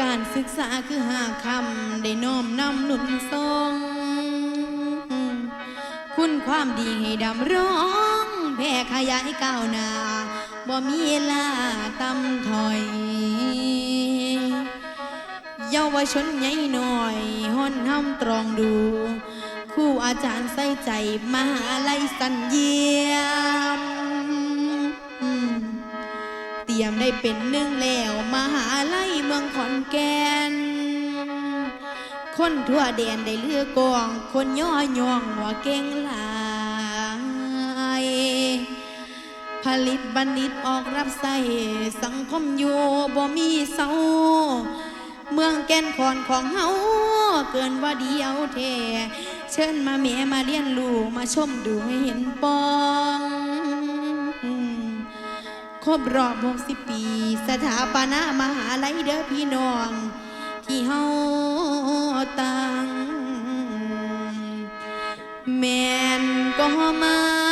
การศึกษาคือหาคำได้น้อมนำหนุนทรงคุณความดีให้ดำร้องแผ่ขยายก้าวหน้าบ่มีลาตำถอย เยาวชนใหญ่หน่อยห้อนห้ำตรองดู คู่อาจารย์ใส่ใจมหาลัยสัญญา ได้เป็นหนึ่งแล้วมหาลัยเมืองขอนแก่น คนทั่วแดนได้เลือกกอง คนย่อย่องหัวเก่งหลายผลิตบัณฑิตออกรับใส่สังคมอยู่บ่มีเศร้า เมืองแก่นขอนของเฮาเกินว่าเดียวเทเชิญมาแม่มาเรียนรู้มาชมดูให้เห็นปอง ครบรอบ 60 ปี สถาปนามหาลัยเด้อพี่น้อง ที่เฮาตั้งแม่นก็มา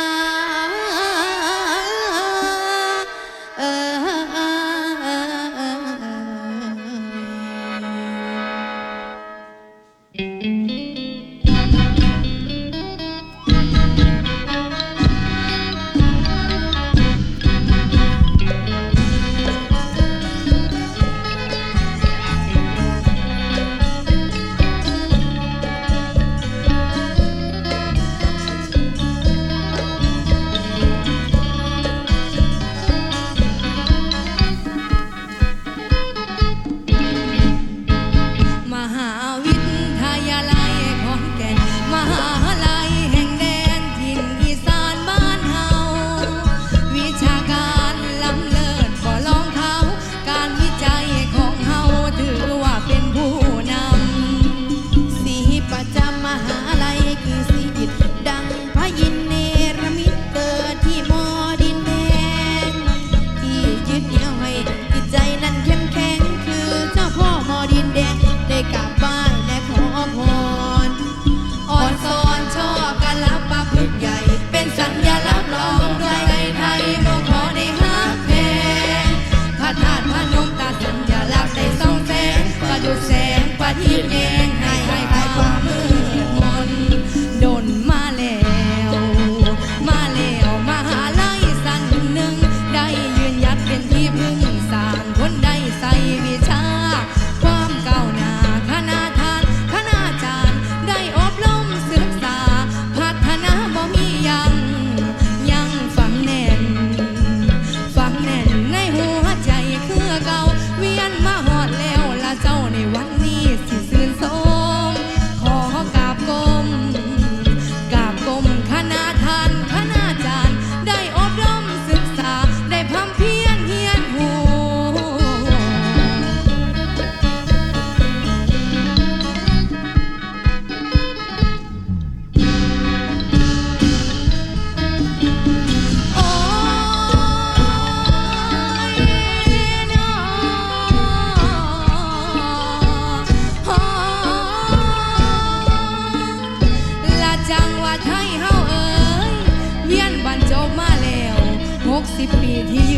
สิบปีที่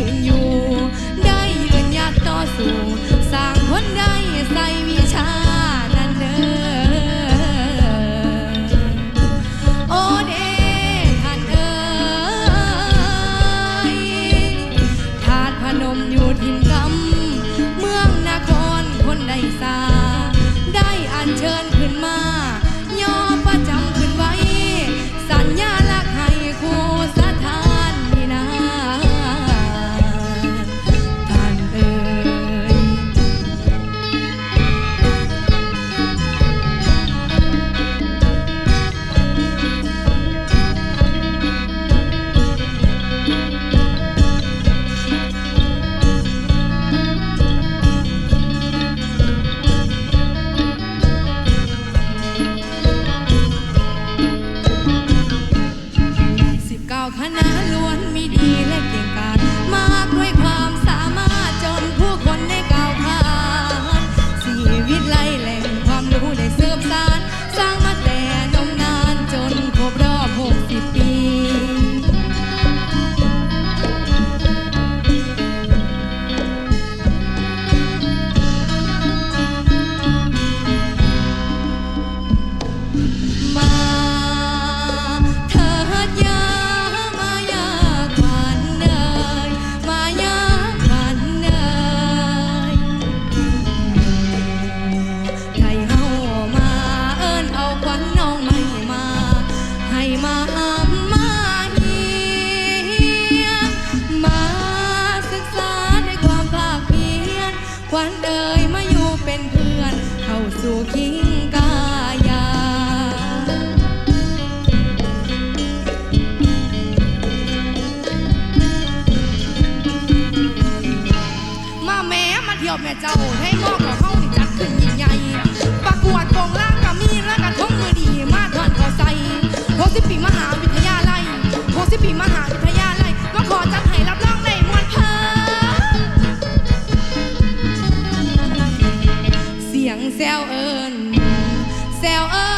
You. วันเอ่ยมาอยู่เป็นเพื่อน เข้าสู่คิงกายา มาแม้มาเที่ยวแม่เจ้าให้ แซลเอิญแซวเอิญ